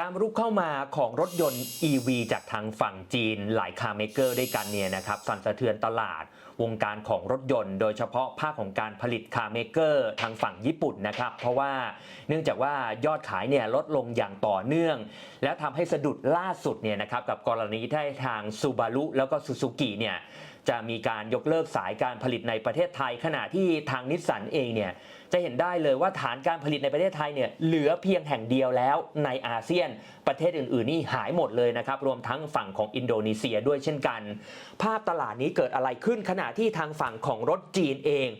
การรุกเข้ามาของรถยนต์ EV จากทางฝั่งจีนหลายคาร์เมเกอร์ด้วยกันเนี่ยนะครับสั่นสะเทือนตลาด วงการของรถยนต์ โดยเฉพาะภาคของการผลิตคาร์เมเกอร์ทางฝั่งญี่ปุ่นนะครับ เพราะว่าเนื่องจากว่ายอดขายเนี่ยลดลงอย่างต่อเนื่อง และทำให้สะดุดล่าสุดเนี่ยนะครับกับกรณีที่ทางซูบารุแล้วก็ซูซูกิเนี่ยจะมีการยกเลิกสายการผลิตในประเทศไทย ขณะที่ทางนิสสันเองเนี่ยจะเห็นได้เลยว่าฐานการผลิตในประเทศไทยเนี่ยเหลือเพียงแห่งเดียวแล้วในอาเซียน ประเทศอื่นๆนี่หายหมดเลยนะครับ รวมทั้งฝั่งของอินโดนีเซียด้วยเช่นกัน ภาพตลาดนี้เกิดอะไรขึ้นขณะที่ทางฝั่งของรถจีนเอง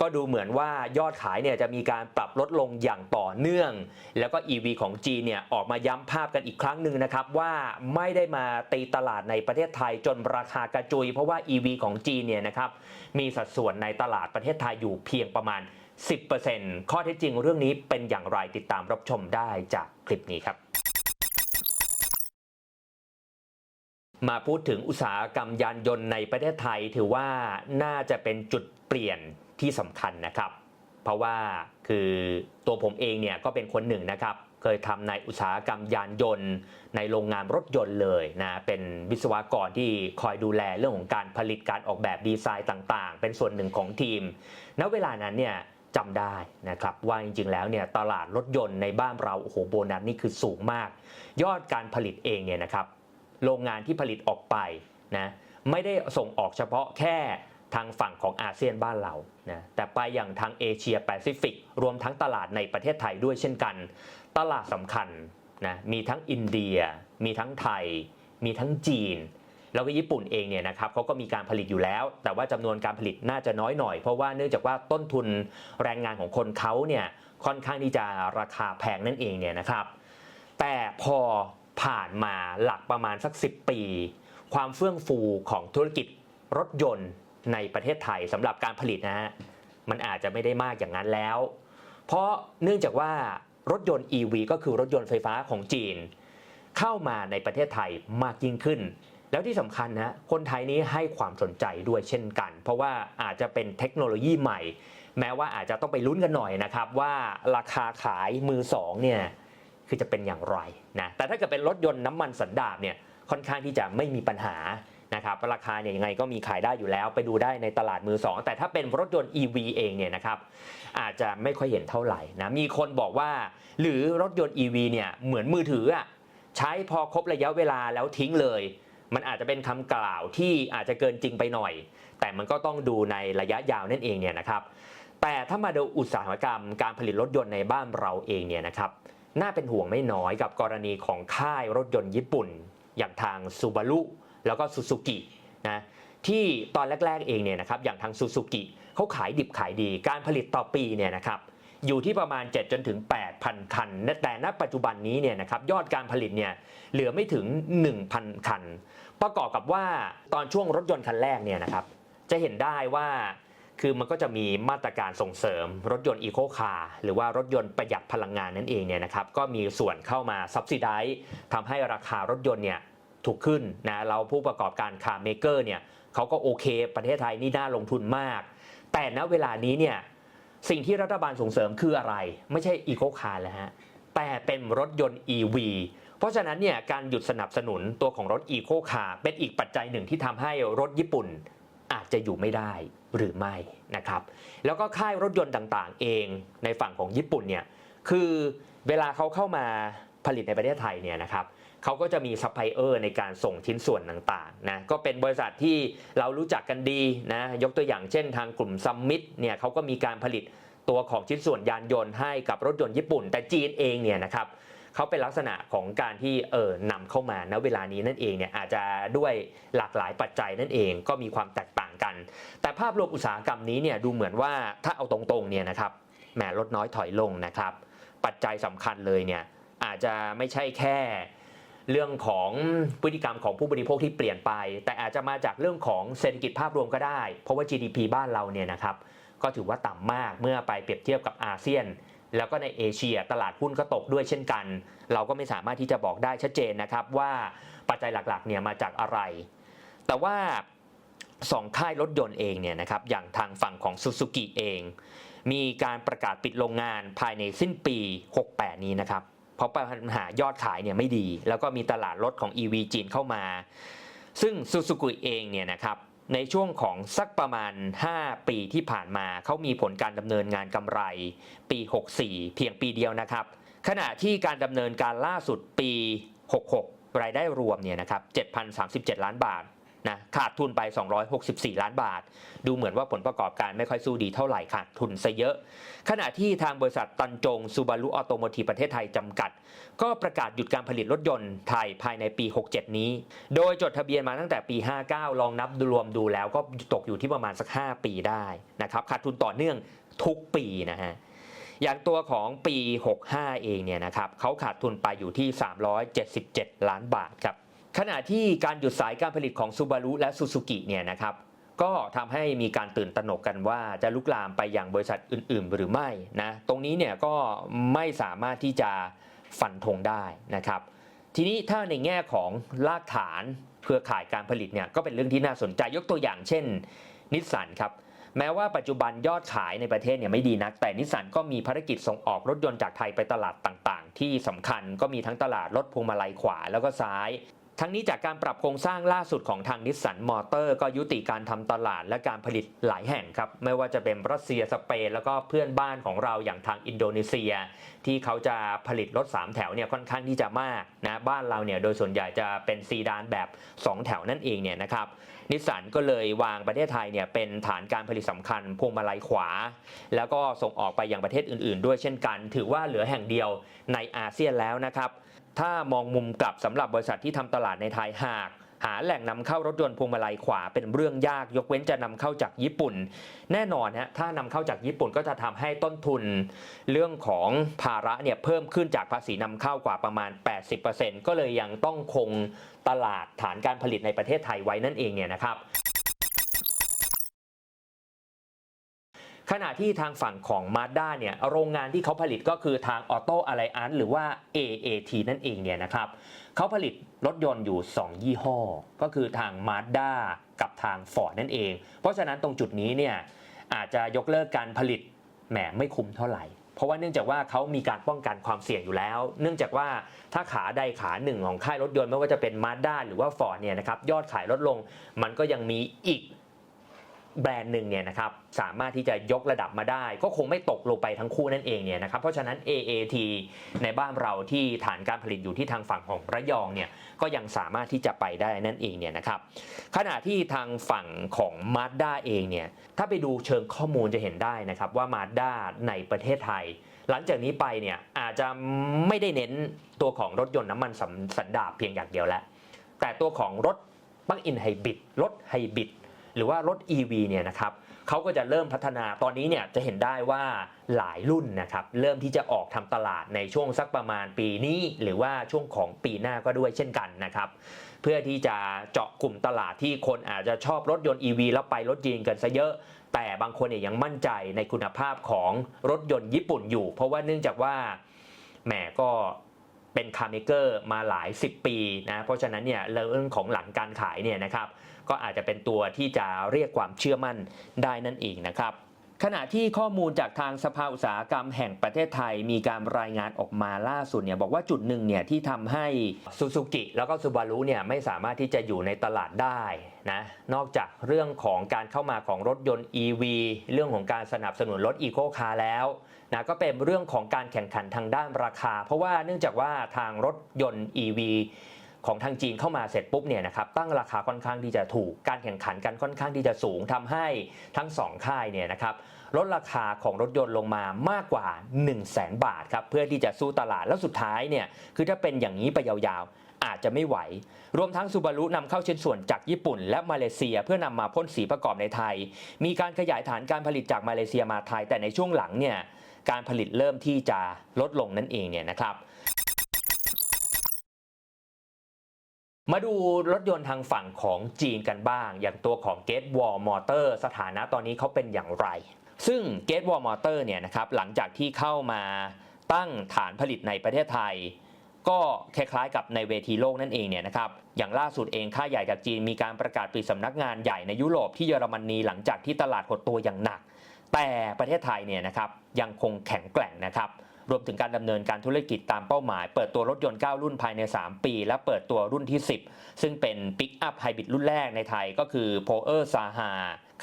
ก็ดูเหมือนว่ายอดขายเนี่ยจะมีการปรับลดลงอย่างต่อเนื่อง แล้วก็ EV ของจีนเนี่ยออกมาย้ำภาพกันอีกครั้งหนึ่งนะครับว่าไม่ได้มาตีตลาดในประเทศไทยจนราคากระจุย เพราะว่า EV ของจีนเนี่ยนะครับมีสัดส่วนในตลาดประเทศไทยอยู่เพียงประมาณ 10%ข้อเท็จจริงเรื่องนี้เป็นอย่างไรติดตามรับชมได้จากคลิปนี้ครับมาพูดถึงอุตสาหกรรมยานยนต์ในประเทศไทยถือว่าน่าจะเป็นจุดเปลี่ยนที่สำคัญนะครับ เพราะว่าคือตัวผมเองเนี่ยก็เป็นคนหนึ่งนะครับ เคยทำในอุตสาหกรรมยานยนต์ ในโรงงานรถยนต์เลยนะเป็นวิศวกรที่คอยดูแลเรื่องของการผลิตการออกแบบดีไซน์ต่าง ๆ เป็นส่วนหนึ่งของทีม ณเวลานั้นเนี่ย จำได้นะครับว่าจริงๆแล้วเนี่ยตลาดรถยนต์ในบ้านเราโอ้โหโบนัสนี่คือสูงมาก ยอดการผลิตเองเนี่ยนะครับโรงงานที่ผลิตออกไปนะไม่ได้ส่งออกเฉพาะแค่ทางฝั่งของอาเซียนบ้านเรานะแต่ไปอย่างทางเอเชียแปซิฟิกรวมทั้งตลาดในประเทศไทยด้วยเช่นกัน ตลาดสำคัญนะมีทั้งอินเดีย มีทั้งไทย มีทั้งจีน แล้วก็ญี่ปุ่นเองเนี่ยนะครับเขาก็มีการผลิตอยู่แล้ว แต่ว่าจำนวนการผลิตน่าจะน้อยหน่อยเพราะว่าเนื่องจากว่าต้นทุนแรงงานของคนเขาเนี่ยค่อนข้างที่จะราคาแพงนั่นเองเนี่ยนะครับ แต่พอผ่านมาหลักประมาณสัก 10 ปี ความเฟื่องฟูของธุรกิจรถยนต์ในประเทศไทยสำหรับการผลิตนะฮะมันอาจจะไม่ได้มากอย่างนั้นแล้ว เพราะเนื่องจากว่ารถยนต์ EV ก็คือรถยนต์ไฟฟ้าของจีน เข้ามาในประเทศไทยมากยิ่งขึ้น แล้วที่สำคัญนะคนไทยนี้ให้ความสนใจด้วยเช่นกัน เพราะว่าอาจจะเป็นเทคโนโลยีใหม่ แม้ว่าอาจจะต้องไปลุ้นกันหน่อยนะครับ ว่าราคาขายมือสองเนี่ยคือจะเป็นอย่างไรนะแต่ถ้าเกิดเป็นรถยนต์น้ำมันสันดาปเนี่ยค่อนข้างที่จะไม่มีปัญหานะครับราคาเนี่ยยังไงก็มีขายได้อยู่แล้วไปดูได้ในตลาดมือสองแต่ถ้าเป็นรถยนต์ EV เองเนี่ยนะครับอาจจะไม่ค่อยเห็นเท่าไหร่นะมีคนบอกว่า หรือรถยนต์ EV เนี่ยเหมือนมือถืออะใช้พอครบระยะเวลาแล้วทิ้งเลย มันอาจจะเป็นคำกล่าวที่อาจจะเกินจริงไปหน่อย แต่มันก็ต้องดูในระยะยาวนั่นเองเนี่ยนะครับ แต่ถ้ามาดูอุตสาหกรรมการผลิตรถยนต์ในบ้านเราเองเนี่ยนะครับน่าเป็นห่วงไม่น้อยกับกรณีของค่ายรถยนต์ญี่ปุ่น อย่างทางซูบารุแล้วก็ซูซูกินะที่ตอนแรก ๆ เองเนี่ยนะครับอย่างทางซูซูกิเขาขายดิบขายดี การผลิตต่อปีเนี่ยนะครับ อยู่ที่ประมาณ 7 จนถึง 8,000 คัน แต่ณปัจจุบันนี้เนี่ยนะครับยอดการผลิตเนี่ยเหลือไม่ถึง 1,000 คัน ประกอบกับว่าตอนช่วงรถยนต์คันแรกเนี่ยนะครับจะเห็นได้ว่าคือมันก็จะมีมาตรการส่งเสริมรถยนต์อีโคคาร์หรือว่ารถยนต์ประหยัดพลังงานนั่นเองเนี่ยนะครับก็มีส่วนเข้ามาซับซิไดทำให้ราคารถยนต์เนี่ยถูกขึ้นนะเราผู้ประกอบการคาร์เมเกอร์เนี่ยเขาก็โอเค ประเทศไทยนี่น่าลงทุนมาก แต่ณเวลานี้เนี่ย สิ่งที่รัฐบาลส่งเสริมคืออะไร ไม่ใช่อีโคคาร์แล้วฮะแต่เป็นรถยนต์ EV เพราะฉะนั้นเนี่ยการหยุดสนับสนุนตัวของรถอีโคคาร์เป็นอีกปัจจัยหนึ่งที่ทำให้รถญี่ปุ่นอาจจะอยู่ไม่ได้หรือไม่นะครับ แล้วก็ค่ายรถยนต์ต่างๆ เองในฝั่งของญี่ปุ่นเนี่ยคือเวลาเขาเข้ามา ผลิตในประเทศไทยเนี่ยนะครับเขาก็จะมีซัพพลายเออร์ในการส่งชิ้นส่วนต่างๆนะก็เป็นบริษัทที่เรารู้จักกันดีนะยกตัวอย่างเช่นทางกลุ่มซัมมิตเนี่ยเขาก็มีการผลิตตัวของชิ้นส่วนยานยนต์ให้กับรถยนต์ญี่ปุ่น แต่จีนเองเนี่ยนะครับเขาเป็นลักษณะของการที่เออนำเข้ามาณเวลานี้นั่นเองเนี่ยอาจจะด้วยหลากหลายปัจจัยนั่นเองก็มีความแตกต่างกัน แต่ภาพรวมอุตสาหกรรมนี้เนี่ยดูเหมือนว่าถ้าเอาตรงๆเนี่ยนะครับแหมลดน้อยถอยลงนะครับ ปัจจัยสำคัญเลยเนี่ย อาจจะไม่ใช่แค่เรื่องของพฤติกรรมของผู้บริโภคที่เปลี่ยนไป แต่อาจจะมาจากเรื่องของเศรษฐกิจภาพรวมก็ได้ เพราะว่า GDP บ้านเราเนี่ยนะครับก็ถือว่าต่ำมากเมื่อไปเปรียบเทียบกับอาเซียน แล้วก็ในเอเชียตลาดหุ้นก็ตกด้วยเช่นกัน เราก็ไม่สามารถที่จะบอกได้ชัดเจนนะครับว่าปัจจัยหลักๆเนี่ยมาจากอะไร แต่ว่าสองค่ายรถยนต์เองเนี่ยนะครับอย่างทางฝั่งของซูซูกิเอง มีการประกาศปิดโรงงานภายในสิ้นปี 68 นี้นะครับ เพราะปัญหายอดขายเนี่ยไม่ดี แล้วก็มีตลาดรถของ EV จีนเข้ามา ซึ่งซูซูกิเองเนี่ยนะครับในช่วงของสักประมาณ 5 ปีที่ผ่านมาเขามีผลการดำเนินงานกำไรปี 64 เพียงปีเดียวนะครับ ขณะที่การดำเนินการล่าสุดปี 66 รายได้รวมเนี่ยนะครับ 7,037 ล้านบาท นะขาดทุนไป 264 ล้านบาท ดูเหมือนว่าผลประกอบการไม่ค่อยสู้ดีเท่าไหร่ขาดทุนซะเยอะ ขณะที่ทางบริษัทตันจงซูบารุออโตโมทีประเทศไทยจำกัด ก็ประกาศหยุดการผลิตรถยนต์ไทยภายในปี 67 นี้ โดยจดทะเบียนมาตั้งแต่ปี 59 ลองนับรวมดูแล้วก็ตกอยู่ที่ประมาณสัก 5 ปีได้นะครับขาดทุนต่อเนื่องทุกปีนะฮะอย่างตัวของปี 65 เองเนี่ยนะครับเขาขาดทุนไปอยู่ที่ 377 ล้านบาทครับ ขณะที่การหยุดสายการผลิตของซูบารุและซูซูกิเนี่ยนะครับก็ทำให้มีการตื่นตระหนกกันว่าจะลุกลามไปอยังบริษัทอื่น ๆ หรือไม่นะตรงนี้เนี่ยก็ไม่สามารถที่จะฟันธงได้นะครับ ทีนี้ถ้าในแง่ของรากฐานเครือข่ายการผลิตเนี่ยก็เป็นเรื่องที่น่าสนใจยกตัวอย่างเช่นนิสสันครับแม้ว่าปัจจุบันยอดขายในประเทศเนี่ยไม่ดีนัก แต่นิสสันก็มีภารกิจส่งออกรถยนต์จากไทยไปตลาดต่างๆ ที่สำคัญก็มีทั้งตลาดรถพวงมาลัยขวาแล้วก็ซ้าย ทั้งนี้จากการปรับโครงสร้างล่าสุดของทางนิสสันมอเตอร์ก็ยุติการทำตลาดและการผลิตหลายแห่งครับ ไม่ว่าจะเป็นรัสเซียสเปนแล้วก็เพื่อนบ้านของเราอย่างทางอินโดนีเซีย ที่เขาจะผลิตรถ 3 แถวเนี่ยค่อนข้างที่จะมากนะบ้านเราเนี่ยโดยส่วนใหญ่จะเป็นซีดานแบบ 2 แถวนั่นเองเนี่ยนะครับนิสสันก็เลยวางประเทศไทยเนี่ยเป็นฐานการผลิตสำคัญพวงมาลัยขวา แล้วก็ส่งออกไปยังประเทศอื่น ๆ ด้วยเช่นกัน ถือว่าเหลือแห่งเดียวในอาเซียนแล้วนะครับ ถ้ามองมุมกลับสำหรับบริษัทที่ทำตลาดในไทยหากหาแหล่งนำเข้ารถยนต์พวงมาลัยขวาเป็นเรื่องยากยกเว้นจะนำเข้าจากญี่ปุ่น แน่นอนฮะถ้านำเข้าจากญี่ปุ่นก็จะทำให้ต้นทุน เรื่องของภาระเนี่ยเพิ่มขึ้นจากภาษีนำเข้ากว่าประมาณ 80%ก็เลยยังต้องคงตลาดฐานการผลิตในประเทศไทยไว้นั่นเองเนี่ยนะครับ ขณะที่ทางฝั่งของ Mazda เนี่ยโรงงานที่เขาผลิตก็คือทาง Auto Alliance หรือว่า AAT นั่นเองเนี่ยนะครับเขาผลิตรถยนต์อยู่ 2 ยี่ห้อ ก็คือทาง Mazda กับทาง Ford นั่นเอง เพราะฉะนั้นตรงจุดนี้เนี่ยอาจจะยกเลิกการผลิตแหมไม่คุ้มเท่าไหร่เพราะว่าเนื่องจากว่าเขามีการป้องกันความเสี่ยงอยู่แล้ว เนื่องจากว่าถ้าขาใดขาหนึ่งของค่ายรถยนต์ไม่ว่าจะเป็น Mazda หรือว่า Ford เนี่ยนะครับยอดขายลดลง มันก็ยังมีอีก แบรนด์หนึ่งเนี่ยนะครับสามารถที่จะยกระดับมาได้ ก็คงไม่ตกลงไปทั้งคู่นั่นเองเนี่ยนะครับเพราะฉะนั้น AAT ในบ้านเราที่ฐานการผลิตอยู่ที่ทางฝั่งของระยองเนี่ยก็ยังสามารถที่จะไปได้นั่นเองเนี่ยนะครับขณะที่ทางฝั่งของ Mazda เองเนี่ยถ้าไปดูเชิงข้อมูลจะเห็นได้นะครับว่า Mazda ในประเทศไทย หลังจากนี้ไปเนี่ยอาจจะไม่ได้เน้นตัวของรถยนต์น้ำมันสันดาปเพียงอย่างเดียวแล้วแต่ตัวของรถปลั๊กอินไฮบริดรถไฮบริด หรือว่ารถ EV เนี่ยนะครับเขาก็จะเริ่มพัฒนาตอนนี้เนี่ยจะเห็นได้ว่าหลายรุ่นนะครับเริ่มที่จะออกทำตลาดในช่วงสักประมาณปีนี้ หรือว่าช่วงของปีหน้าก็ด้วยเช่นกันนะครับเพื่อที่จะเจาะกลุ่มตลาดที่คนอาจจะชอบรถยนต์ EV แล้วไปรถจีนกันซะเยอะ แต่บางคนเนี่ยยังมั่นใจในคุณภาพของรถยนต์ญี่ปุ่นอยู่ เพราะว่าเนื่องจากว่าแหมก็เป็นคาร์เมเกอร์มาหลาย 10 ปีนะเพราะฉะนั้นเนี่ยเรื่องของหลังการขายเนี่ยนะครับ ก็อาจจะเป็นตัวที่จะเรียกความเชื่อมั่นได้นั่นเองนะครับขณะที่ข้อมูลจากทางสภาอุตสาหกรรมแห่งประเทศไทย มีการรายงานออกมาล่าสุดเนี่ยบอกว่าจุดหนึ่งเนี่ยที่ทำให้ซูซูกิแล้วก็ซูบารุเนี่ยไม่สามารถที่จะอยู่ในตลาดได้นะนอกจากเรื่องของการเข้ามาของรถยนต์ EV เรื่องของการสนับสนุนรถอีโคคาร์แล้วนะก็เป็นเรื่องของการแข่งขันทางด้านราคา เพราะว่าเนื่องจากว่าทางรถยนต์ EV ของทางจีนเข้ามาเสร็จปุ๊บเนี่ยนะครับตั้งราคาค่อนข้างที่จะถูกการแข่งขันกันค่อนข้างที่จะสูงทำให้ทั้งสองค่ายเนี่ยนะครับลดราคาของรถยนต์ลงมามากกว่า 1 0 0 0 0แบาทครับเพื่อที่จะสู้ตลาดแล้วสุดท้ายเนี่ยคือถ้าเป็นอย่างนี้ไปยาวๆอาจจะไม่ไหว รวมทั้งซูบารุนำเข้าชิ้นส่วนจากญี่ปุ่น และมาเลเซียเพื่อนำมาพ่นสีประกอบในไทย มีการขยายฐานการผลิตจากมาเลเซียมาไทย แต่ในช่วงหลังเนี่ยการผลิตเริ่มที่จะลดลงนั่นเองเนี่ยนะครับ มาดูรถยนต์ทางฝั่งของจีนกันบ้าง อย่างตัวของ Gate Wall Motor สถานะตอนนี้เขาเป็นอย่างไร ซึ่ง Gate Wall Motor เนี่ยนะครับหลังจากที่เข้ามาตั้งฐานผลิตในประเทศไทย ก็คล้ายๆกับในเวทีโลกนั่นเองเนี่ยนะครับอย่างล่าสุดเองค่ายใหญ่จากจีนมีการประกาศปิดสำนักงานใหญ่ในยุโรปที่เยอรมนีหลังจากที่ตลาดหดตัวอย่างหนัก แต่ประเทศไทยเนี่ยนะครับยังคงแข็งแกร่งนะครับ รวมถึงการดำเนินการธุรกิจตามเป้าหมาย เปิดตัวรถยนต์ 9 รุ่นภายใน 3 ปี และเปิดตัวรุ่นที่ 10 ซึ่งเป็นปิกอัพไฮบริดรุ่นแรกในไทยก็คือ p o เออร์ซาฮา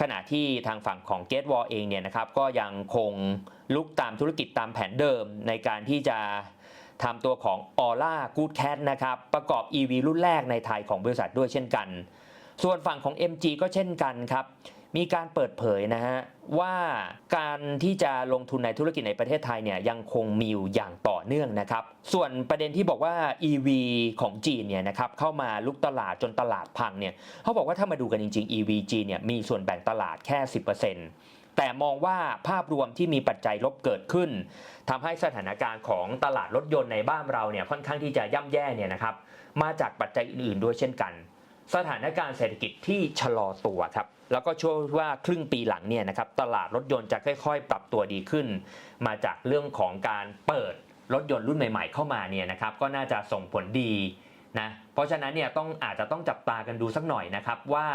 ขณะที่ทางฝั่งของ g a t e w a l l เองเนี่ยนะครับก็ยังคงลุกตามธุรกิจตามแผนเดิมในการที่จะทำตัวของ Aura Good Cat นะครับประกอบ EV รุ่นแรกในไทยของบริษัทด้วยเช่นกัน ส่วนฝั่งของ MG ก็เช่นกันครับ มีการเปิดเผยนะฮะว่าการที่จะลงทุนในธุรกิจในประเทศไทยเนี่ยยังคงมีอยู่อย่างต่อเนื่องนะครับส่วนประเด็นที่บอกว่า EV ของจีนเนี่ยนะครับเข้ามาลุกตลาดจนตลาดพังเนี่ยเขาบอกว่าถ้ามาดูกันจริง ๆ EV จีนเนี่ยมีส่วนแบ่งตลาดแค่ 10%แต่มองว่าภาพรวมที่มีปัจจัยลบเกิดขึ้นทำให้สถานการณ์ของตลาดรถยนต์ในบ้านเราเนี่ยค่อนข้างที่จะย่ำแย่เนี่ยนะครับมาจากปัจจัยอื่นๆด้วยเช่นกัน สถานการณ์เศรษฐกิจที่ชะลอตัวครับแล้วก็เช่วว่าครึ่งปีหลังเนี่ยนะครับตลาดรถยนต์จะค่อยๆ ปรับตัวดีขึ้น มาจากเรื่องของการเปิดรถยนต์รุ่นใหม่ ๆ เข้ามาเนี่ยนะครับก็น่าจะส่งผลดีนะเพราะฉะนั้นเนี่ยต้องอาจจะต้องจับตากันดูสักหน่อยนะครับว่า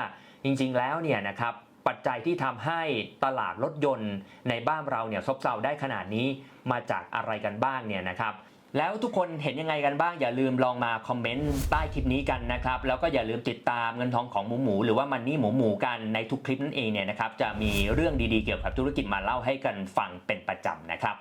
จริงๆแล้วเนี่ยนะครับปัจจัยที่ทำให้ตลาดรถยนต์ในบ้านเราเนี่ยซบเซาได้ขนาดนี้มาจากอะไรกันบ้างเนี่ยนะครับ แล้วทุกคนเห็นยังไงกันบ้าง อย่าลืมลองมาคอมเมนต์ใต้คลิปนี้กันนะครับ แล้วก็อย่าลืมติดตามเงินทองของหมูหมู หรือว่ามันนี่หมูหมูกันในทุกคลิปนั่นเองเนี่ยนะครับจะมีเรื่องดีๆเกี่ยวกับธุรกิจมาเล่าให้กันฟังเป็นประจำนะครับ